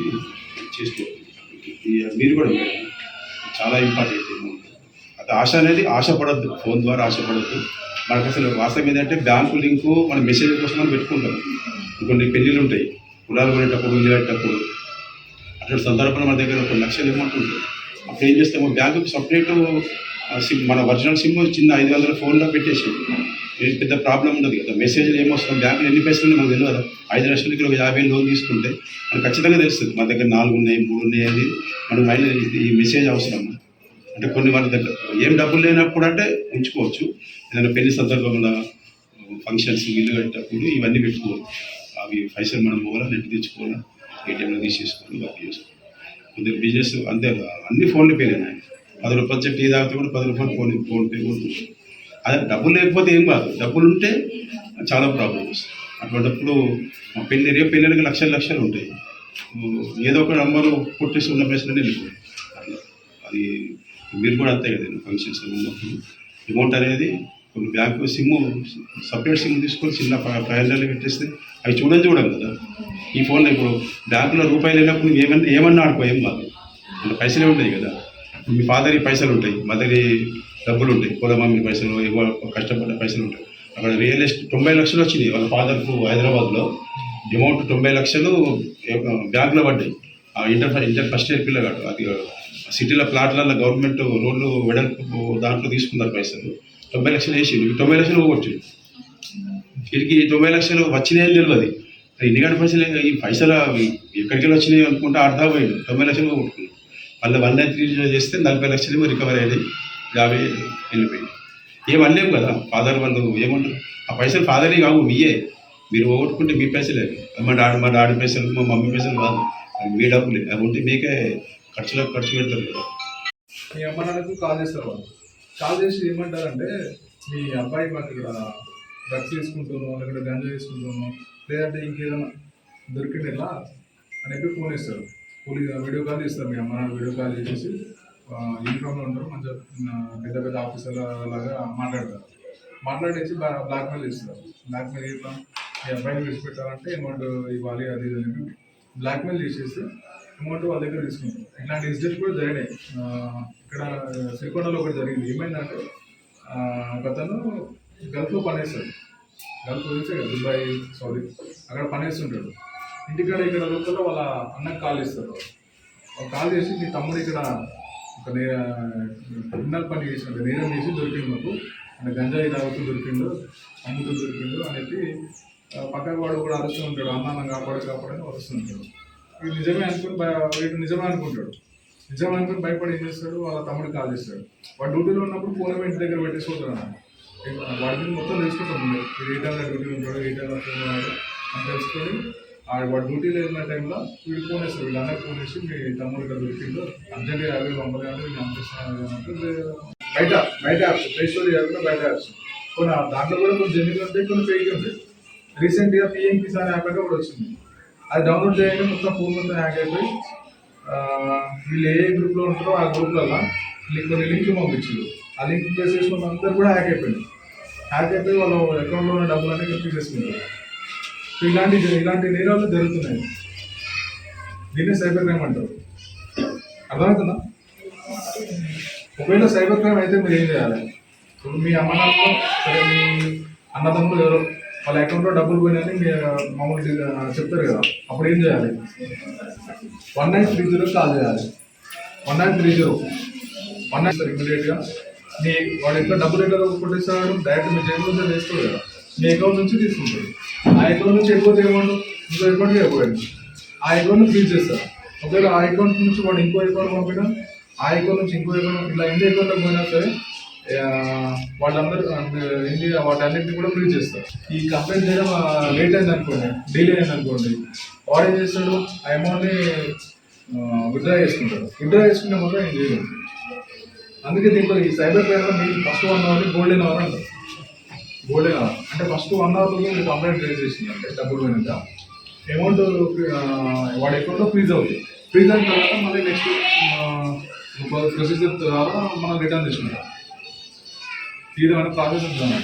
చేసుకోవాలి మీరు కూడా మేడం చాలా ఇంపార్టెంట్ అమౌంట్ అది ఆశ అనేది ఆశపడద్దు. ఫోన్ ద్వారా ఆశపడద్దు. మనకు అసలు వాస్తవం ఏంటంటే బ్యాంకు లింకు మన మెసేజ్ కోసం మనం పెట్టుకుంటాం. కొన్ని పెళ్ళిళ్ళు ఉంటాయి. కులాలు కొనేటప్పుడు ఇల్లు కట్టేటప్పుడు. అటువంటి సందర్భంలో మన దగ్గర ఒక లక్షలు అమౌంట్ ఉంటుంది. అప్పుడు ఏం చేస్తాము బ్యాంకుకి సపరేట్ సిమ్ మన ఒరిజినల్ సిమ్ చిన్న ఐదు వందల ఫోన్లో పెట్టేసి. ఏం పెద్ద ప్రాబ్లం ఉండదు కదా. మెసేజ్లు ఏమొస్తుంది బ్యాంకులు ఎన్ని పైసలు ఉన్నాయి మనకు తెలియదు ఐదు లక్షలకి ఒక యాభై లోన్ తీసుకుంటే మనకు ఖచ్చితంగా తెలుస్తుంది. మన దగ్గర నాలుగు ఉన్నాయి మూడు ఉన్నాయి అని మన మైండ్ ఈ మెసేజ్ అవసరం. అంటే కొన్ని మన దగ్గర ఏం డబ్బులు లేనప్పుడు అంటే ఉంచుకోవచ్చు. ఏదైనా పెళ్ళి సందర్భంలో ఫంక్షన్స్ ఇల్లు కట్టేటప్పుడు ఇవన్నీ పెట్టుకోవాలి అవి పైసలు మనం పోవాలా? నెట్ తెచ్చుకోవాలా? ఏటీఎంలో తీసేసుకోవాలి? వర్క్ చేసుకోవాలి? కొద్దిగా బిజినెస్ అంతే అన్ని ఫోన్లు పేరేనాయి పది రూపాయలు చెప్పి టీ తాగితే కూడా పది రూపాయలు ఫోన్ ఫోన్ పే కూడా అదే డబ్బులు లేకపోతే ఏం కాదు. డబ్బులు ఉంటే చాలా ప్రాబ్లమ్స్ అటువంటిప్పుడు మా పెళ్ళి రేపు పెళ్ళిళ్ళకి లక్షలు లక్షలు ఉంటాయి. ఏదో ఒక నంబరు పుట్టేసి ఉన్న ప్లేస్లోనే వెళ్ళిపోయి అట్లా అది మీరు కూడా అంతే కదా ఫంక్షన్స్ ఉన్నప్పుడు. అమౌంట్ అనేది కొన్ని బ్యాంకు సిమ్ సపరేట్ సిమ్ తీసుకొని చిన్న ప్రయాణాలు పెట్టేస్తే అవి చూడని చూడం కదా. ఈ ఫోన్లో ఇప్పుడు బ్యాంకులో రూపాయలు వెళ్ళినప్పుడు ఏమన్నా ఏమన్నా ఆడుకో ఏం కాదు. పైసలే ఉంటాయి కదా. మీ ఫాదర్కి పైసలు ఉంటాయి మదర్కి డబ్బులు ఉంటాయి కుల మమ్మీ పైసలు ఏవో కష్టపడ్డ పైసలు ఉంటాయి. అక్కడ రియల్ ఎస్టేట్ తొంభై లక్షలు వచ్చింది వాళ్ళ ఫాదర్కు హైదరాబాద్లో. అమౌంట్ తొంభై లక్షలు బ్యాంకులో పడ్డాయి. ఆ ఇంటర్ ఇంటర్ ఫస్ట్ ఇయర్ పిల్లగాడు అది సిటీలో ప్లాట్లలో గవర్నమెంట్ రోడ్లు వెడల్పు దాంట్లో తీసుకున్నారు పైసలు. తొంభై లక్షలు వేసి తొంభై లక్షలు పోగొట్టిండు. వీరికి తొంభై లక్షలు వచ్చినాయని తెలియదు ఎన్ని గంట పైసలు ఈ పైసలు ఎక్కడికి వెళ్ళి వచ్చినాయి అనుకుంటే అర్థం పోయింది తొంభై లక్షలు పోగొట్టుకున్నాడు. మళ్ళీ వన్ నైన్ త్రీ చేస్తే నలభై లక్షలు రికవరీ అయ్యింది. యాభై వెళ్ళిపోయింది. ఏం అనలేము కదా. ఫాదర్ వాళ్ళు ఏమంటారు? ఆ పైసలు ఫాదరే కావు మీయే. మీరు పోగొట్టుకుంటే మీ పైసలే. మా డాడీ మా డాడీ పైసలు మా మమ్మీ పైసలు కాదు. అవి మీ డబ్బులే. అవి ఉంటే మీకే ఖర్చులకు ఖర్చు పెడతారు కదా. మీ అమ్మ నాన్నకు కాల్ చేస్తారు వాళ్ళు. కాల్ చేసి ఏమంటారంటే మీ అబ్బాయి మాకు ఇక్కడ డ్రగ్స్ తీసుకుంటున్నాను లేకపోతే గంజా తీసుకుంటున్నాను లేదంటే ఇంకేదైనా దొరికింది ఎలా అని చెప్పి ఫోన్ ఇస్తారు పోలీస్ వీడియో కాల్ చేస్తారు మీ అమ్మ నాన్న వీడియో కాల్ చేసేసి యూనిఫామ్లో ఉంటారు మంచిగా పెద్ద పెద్ద ఆఫీసర్ల లాగా మాట్లాడతారు. మాట్లాడేసి బ్లాక్మెయిల్ చేస్తారు. బ్లాక్మెయిల్ చేస్తాం మీ అబ్బాయిని విడిచిపెట్టాలంటే అమౌంట్ ఇవ్వాలి అది ఇది అని బ్లాక్మెయిల్ చేసేసి అమౌంట్ వాళ్ళ దగ్గర తీసుకుంటారు ఇట్లాంటి ఇన్సిడెంట్స్ కూడా జరిగినాయి. ఇక్కడ శ్రీకొండలో ఒకటి జరిగింది. ఏమైందంటే గతను ఒకతను గల్ఫ్లో పనేస్తాడు గల్ఫ్ తెలిసే దుబాయ్ సౌదీ అక్కడ పనేస్తుంటాడు. ఇంటికాడ ఇక్కడ లోపల వాళ్ళ అన్నకి కాల్ చేస్తారు. వాళ్ళు కాల్ చేసి మీ తమ్ముడు ఇక్కడ ఒక నే క్రిమినల్ పని చేసినట్టు నేరం చేసి దొరికిండు మాకు. అంటే గంజాయి తాగుతూ దొరికిండు అమ్ముతూ దొరికిండు అనేది చెప్పి పక్కన వాడు కూడా అరుస్తూ ఉంటాడు. అన్నాన్ని కాపాడు కాపాడని అరుస్తూ ఉంటాడు. నిజమే అనుకుని భయ- వీడు నిజమే అనుకుంటాడు. నిజం అనుకుని భయపడి ఏం చేస్తాడు? వాళ్ళ తమ్ముడు కాల్ చేస్తాడు. వాడు డ్యూటీలో ఉన్నప్పుడు ఫోన్ ఇంటి దగ్గర పెట్టేసుకుంటాడు వాడి మీద మొత్తం తెలుసుకుంటాం ముందే ఏ టైంలో డ్యూటీ ఉంటాడు ఏ టైంలో ఫోన్ ఉన్నాడు అని తెలుసుకొని వాడు డ్యూటీలో వెళ్ళిన టైంలో వీడు ఫోన్ వేస్తారు వీళ్ళు అందరికి ఫోన్ వేసి మీ తమ్ముడు గారు దొరికిందో అర్జెంట్ యాభై పంపగా అంటే వీళ్ళు అంటే బయట బయట యాప్స్ ప్లే స్టోర్ కాకుండా బయట యాప్స్. కొన్ని దాంట్లో కూడా కొన్ని జెన్యున్ ఉంటాయి కొన్ని ఫేక్ ఉంటాయి. రీసెంట్గా పిఎం కిసాన్ యాప్ అంటే కూడా వచ్చింది. అది డౌన్లోడ్ చేయగానే మొత్తం ఫోన్ మొత్తం హ్యాక్ అయిపోయి వీళ్ళు ఏ గ్రూప్లో ఉంటారో ఆ గ్రూప్లలో వీళ్ళకి కొన్ని లింక్ పంపించారు ఆ లింక్ ప్లేస్ చేసుకున్న అందరూ కూడా హ్యాక్ అయిపోయింది హ్యాక్ అయిపోయి వాళ్ళు అకౌంట్లో ఉన్న డబ్బులు అనేది చేసుకుంటారు ఇలాంటి ఇలాంటి నేరాలు జరుగుతున్నాయి. దీన్ని సైబర్ క్రైమ్ అంటారు. అర్థమవుతుందా? ఒకవేళ సైబర్ క్రైమ్ అయితే మీరు ఏం చేయాలి? ఇప్పుడు మీ అమ్మ నాన్న సరే మీ అన్నదమ్ములు ఎవరో వాళ్ళ అకౌంట్లో డబ్బులు పోయినాయని మీ మామూలు చెప్తారు కదా. అప్పుడు ఏం చేయాలి? One nine three zero call చేయాలి. One nine three zero. One nine sir ఇమీడియట్గా మీ వాడు ఎట్లా డబ్బులు ఎట్లా కొట్టేస్తాడు డైరెక్ట్ మీ జేబులో వేసుకోడు కదా. మీ అకౌంట్ నుంచి తీసుకుంటాడు ఆ అకౌంట్ నుంచి ఎక్కువ అమౌంట్ ఇంకో అకౌంట్కి అయిపోయింది ఆ అకౌంట్ ఫ్రీజ్ చేస్తారు ఒకవేళ ఆ అకౌంట్ నుంచి వాడు ఇంకో అకౌంట్ పంపినా ఆ అకౌంట్ నుంచి ఇంకో అకౌంట్ ఇలా ఎన్ని అకౌంట్లకు పోయినా సరే వాళ్ళందరూ ఇండియా వాటన్నిటిని కూడా ఫ్రీ చేస్తారు ఈ కంప్లైంట్ చేయడం లేట్ అయింది అనుకోండి డిలే అయింది అనుకోండి వాడు ఏం చేస్తాడు? ఆ అమౌంట్ని విత్డ్రా చేసుకుంటాడు. విత్డ్రా చేసుకునే మాత్రం ఏం చేయలేదు అందుకే దీంట్లో ఈ సైబర్ క్రైమ్ మీకు ఫస్ట్ వన్ అవర్ని గోల్డెన్ అవర్ అంటారు. గోల్డ్ అంటే ఫస్ట్ వన్ అవర్లో మీరు కంప్లైంట్ రేజ్ చేసింది అంటే డబ్బులు పోయినాక. అమౌంట్ వాడి అకౌంట్లో ఫ్రీజ్ అవుతుంది. ఫ్రీజ్ అయిన తర్వాత మళ్ళీ నెక్స్ట్ ప్రొసీజర్ ద్వారా మనం రిటర్న్ తీసుకుంటాం. ఇది మన ప్రాసెస్ ఉంటుంది